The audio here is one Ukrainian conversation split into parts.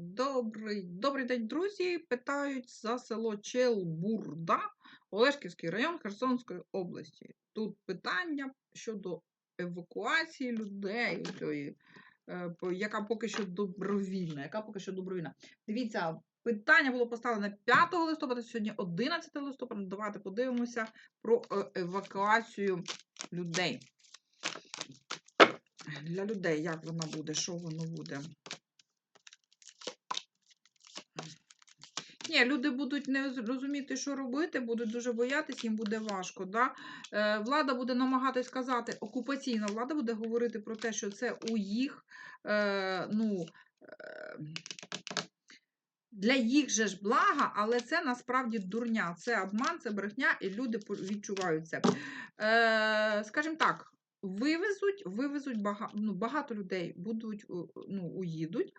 Добрий, добрий день, друзі. Питають за село Челбурда, Олешківський район Херсонської області. Тут питання щодо евакуації людей, тої, е, яка поки що добровільна. Яка поки що добровільна. Дивіться, питання було поставлене 5 листопада, сьогодні 11 листопада. Давайте подивимося про е, евакуацію людей. Для людей, як вона буде, що воно буде? Ні, люди будуть не розуміти, що робити, будуть дуже боятись, їм буде важко. Да? Е, влада буде намагатись сказати, окупаційна влада буде говорити про те, що це у їх, е, ну, е, для їх же ж блага, але це насправді дурня, це обман, це брехня, і люди відчувають це. Е, скажімо так. Вивезуть, вивезуть багато, ну, багато людей будуть ну, уїдуть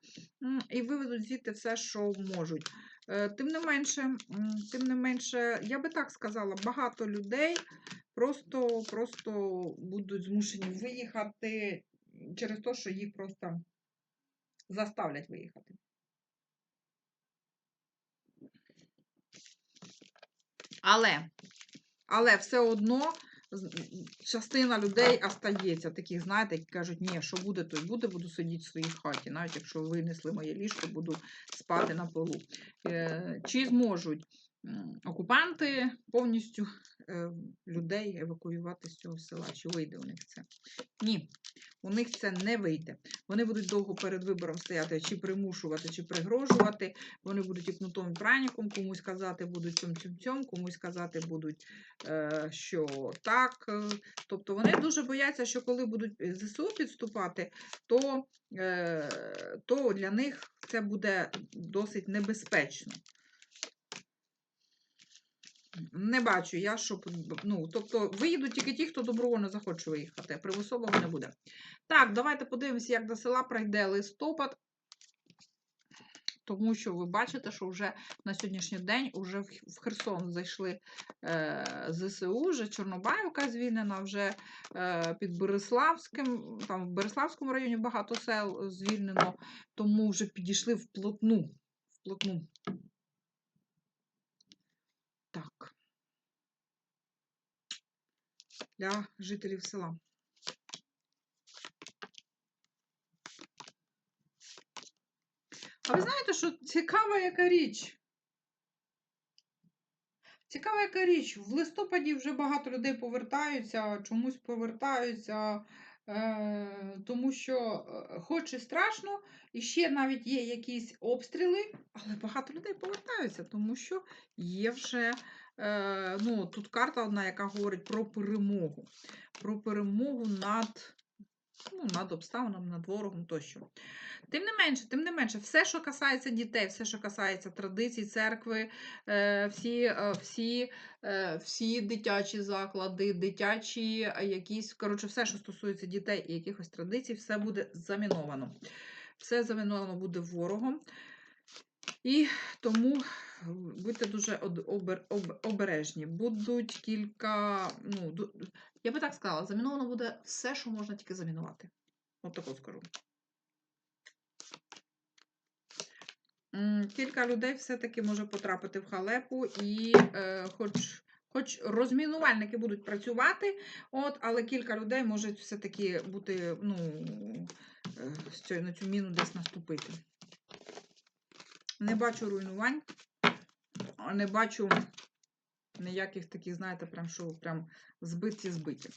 і вивезуть звідти все, що можуть. Е, Тим не менше, тим не менше, я би так сказала, багато людей просто, просто будуть змушені виїхати через те, що їх просто заставлять виїхати. Але, але все одно частина людей остається, таких, знаєте, які кажуть, ні, що буде, то й буде, буду сидіти в своїй хаті, навіть якщо винесли моє ліжко, буду спати на полу. Е, Чи зможуть окупанти повністю е, людей евакуювати з цього села? Чи вийде у них це? Ні, у них це не вийде. Вони будуть довго перед вибором стояти, чи примушувати, чи пригрожувати. Вони будуть і кнутом і пряніком, комусь казати будуть цьом цьом цьом, комусь казати будуть, е, що так. е. Тобто вони дуже бояться, що коли будуть ЗСУ підступати, то, то для них це буде досить небезпечно. Не бачу я, щоб. Ну, тобто виїдуть тільки ті, хто добровольно захоче виїхати, примусового не буде. Так, давайте подивимося, як до села пройде листопад. Тому що ви бачите, що вже на сьогоднішній день вже в в Херсон зайшли е, ЗСУ, вже Чорнобаївка звільнена, вже е, під Береславським, там в Береславському районі багато сел звільнено, тому вже підійшли вплотну. вплотну. Так. Для жителів села. А ви знаєте, що цікава яка річ? Цікава яка річ. В листопаді вже багато людей повертаються, чомусь повертаються, е, тому що, е, хоч і страшно, і ще навіть є якісь обстріли, але багато людей повертаються, тому що є вже ну, тут карта одна, яка говорить про перемогу. Про перемогу над, ну, над обставинами, над ворогом тощо. Тим не менше, тим не менше, все, що касається дітей, все, що касається традицій, церкви, е, всі, е, всі, е, всі дитячі заклади, дитячі е, якісь, коротше, все, що стосується дітей і якихось традицій, все буде заміновано. Все заміновано буде ворогом. І тому будьте дуже обер- об- обережні. Будуть кілька, ну, я би так сказала, заміновано буде все, що можна тільки замінувати. От таку скажу. Кілька людей все-таки може потрапити в халепу, і е, хоч, хоч розмінувальники будуть працювати, от, але кілька людей можуть все-таки бути, ну, е, на цю міну десь наступити. Не бачу руйнувань, не бачу ніяких таких, знаєте, прям що прям збиті-збиті.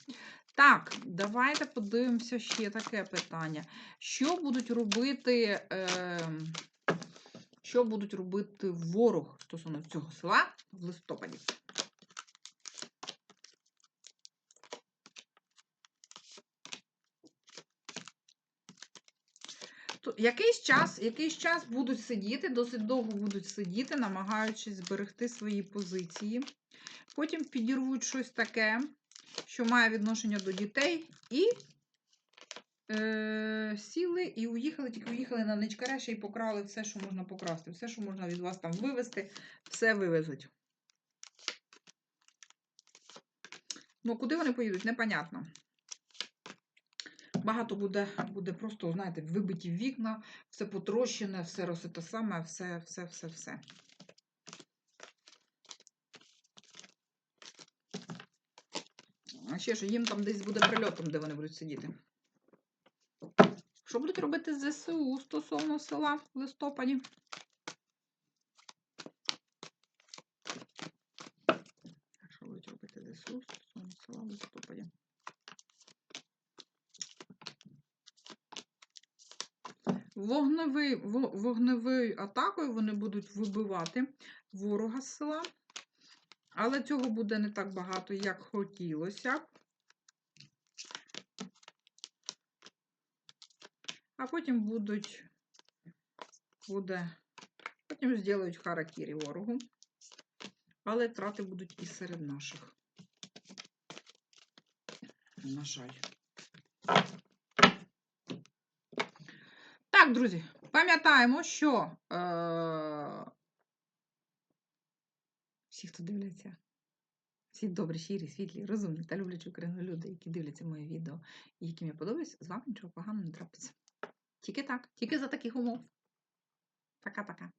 Так, давайте подивимося ще таке питання. Що будуть робити, е, що будуть робити ворог стосовно цього села в листопаді? Якийсь час, якийсь час будуть сидіти, досить довго будуть сидіти, намагаючись зберегти свої позиції. Потім підірвуть щось таке, що має відношення до дітей, і е, сіли і уїхали, тільки уїхали на ничкаря ще й покрали все, що можна покрасти, все, що можна від вас там вивезти, все вивезуть. Ну, куди вони поїдуть, непонятно. Багато буде, буде просто, знаєте, вибиті вікна, все потрощене, все розсите саме, все, все, все, все. А ще ж їм там десь буде прильотом, де вони будуть сидіти. Що будуть робити ЗСУ стосовно села в листопаді? Що будуть робити ЗСУ стосовно села в листопаді? Вогневий, вогневою атакою вони будуть вибивати ворога з села. Але цього буде не так багато, як хотілося. А потім будуть, буде, потім зроблять харакірі ворогу. Але трати будуть і серед наших. На жаль. Друзі, пам'ятаємо, що е- всі, хто дивляться, всі добрі, щирі, світлі, розумні та люблячі Україну люди, які дивляться моє відео і яким я подобаюсь, з вами нічого поганого не трапиться. Тільки так, тільки за таких умов. Пока-пока.